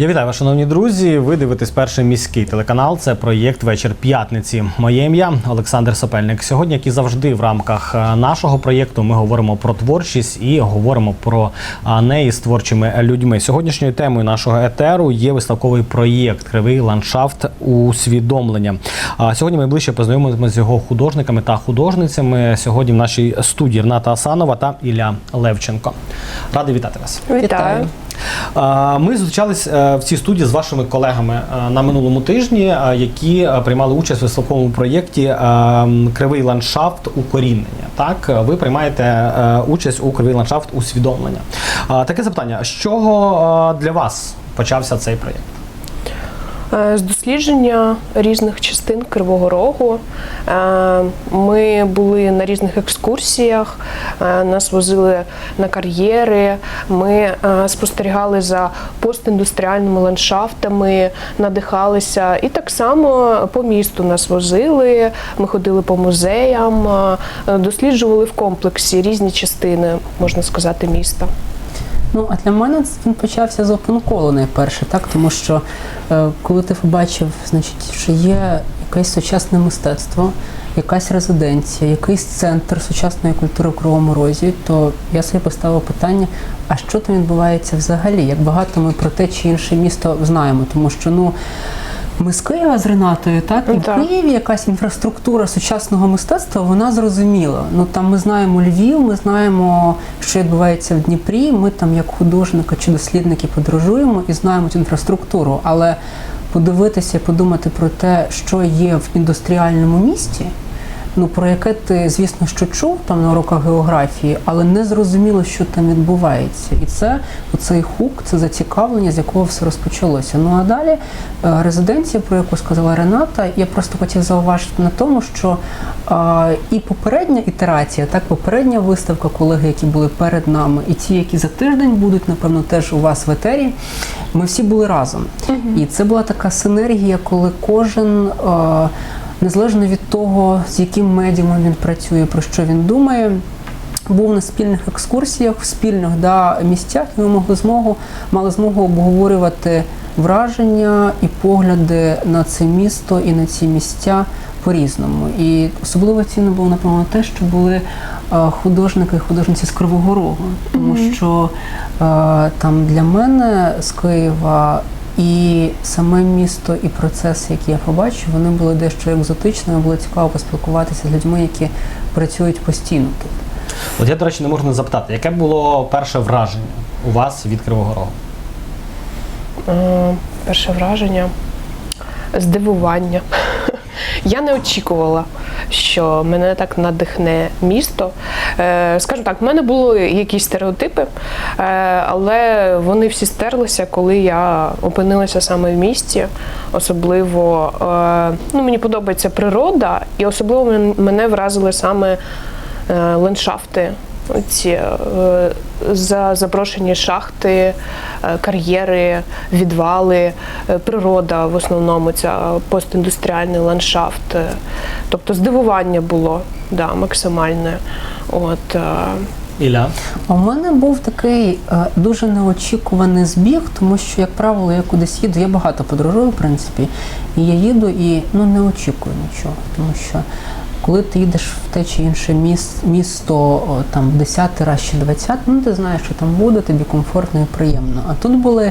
Я вітаю вас, шановні друзі. Ви дивитесь перший міський телеканал. Це проєкт Вечір п'ятниці. Моє ім'я Олександр Сопельник. Сьогодні, як і завжди, в рамках е, нашого проєкту, ми говоримо про творчість і говоримо про неї з творчими людьми. Сьогоднішньою темою нашого етеру є виставковий проєкт Кривий ландшафт усвідомлення. А сьогодні ми ближче познайомимося з його художниками та художницями. Сьогодні в нашій студії Рната Асанова та Ілля Левченко. Радий вітати вас. Вітаю. А, Ми зустрічались е, в цій студії з вашими колегами е, на минулому тижні, е, які е, приймали участь у виставковому проєкті е, Кривий ландшафт укорінення. Так, ви приймаєте е, участь у кривий ландшафт усвідомлення. Таке запитання: з чого е, для вас почався цей проєкт? Е, З дослідження різних частин Кривого Рогу е, ми були на різних екскурсіях, е, нас возили на кар'єри, ми спостерігали за постіндустріальними ландшафтами, надихалися. І так само по місту нас возили, ми ходили по музеям, досліджували в комплексі різні частини, можна сказати, міста. Ну, а для мене він почався з опенколу найперше, так? Тому що е, коли ти побачив, значить, що є якесь сучасне мистецтво, якась резиденція, якийсь центр сучасної культури в Кривому Розі, то я собі поставив питання, а що там відбувається взагалі? Як багато ми про те чи інше місто знаємо, тому що ну. Ми з Києва з Ренатою, так і так. в. Києві якась інфраструктура сучасного мистецтва, вона зрозуміла. Ну там ми знаємо Львів, ми знаємо, що відбувається в Дніпрі. Ми там, як художники чи дослідники, подорожуємо і знаємо цю інфраструктуру. Але подивитися, подумати про те, що є в індустріальному місті. Ну, про яке ти, звісно, що чув там на уроках географії, але не зрозуміло, що там відбувається. І це оцей хук, це зацікавлення, з якого все розпочалося. Ну а далі е, резиденція, про яку сказала Рената, я просто хотів зауважити на тому, що е, і попередня ітерація, так, попередня виставка, колеги, які були перед нами, і ті, які за тиждень будуть, напевно, теж у вас в етері, ми всі були разом. І це була така синергія, коли кожен. Е, Незалежно від того, з яким медіумом він працює, про що він думає, був на спільних екскурсіях, в спільних да, місцях, і ми могли змогу, мали змогу обговорювати враження і погляди на це місто і на ці місця по-різному. І особливо цінно було, напевно, те, що були е, художники і художниці з Кривого Рогу, тому що е, там для мене з Києва і саме місто, і процеси, які я побачив, вони були дещо екзотичними. Було цікаво поспілкуватися з людьми, які працюють постійно тут. От я, до речі, не можу не запитати, яке було перше враження у вас від Кривого Рогу? Е, Перше враження здивування. Я не очікувала, що мене так надихне місто. Скажу так, в мене були якісь стереотипи, е, але вони всі стерлися, коли я опинилася саме в місті. Особливо е, ну, мені подобається природа, і особливо мене вразили саме е, ландшафти. Ці е, за заброшені шахти, е, кар'єри, відвали, е, природа в основному, ця постіндустріальний ландшафт. Тобто здивування було да, максимальне. От, Ілля? У мене був такий е, дуже неочікуваний збіг, тому що, як правило, я кудись їду, я багато подорожую, в принципі, і я їду і ну не очікую нічого, тому що. Коли ти їдеш в те чи інше міс- місто там 10 раз чи 20, ну ти знаєш, що там буде, тобі комфортно і приємно. А тут були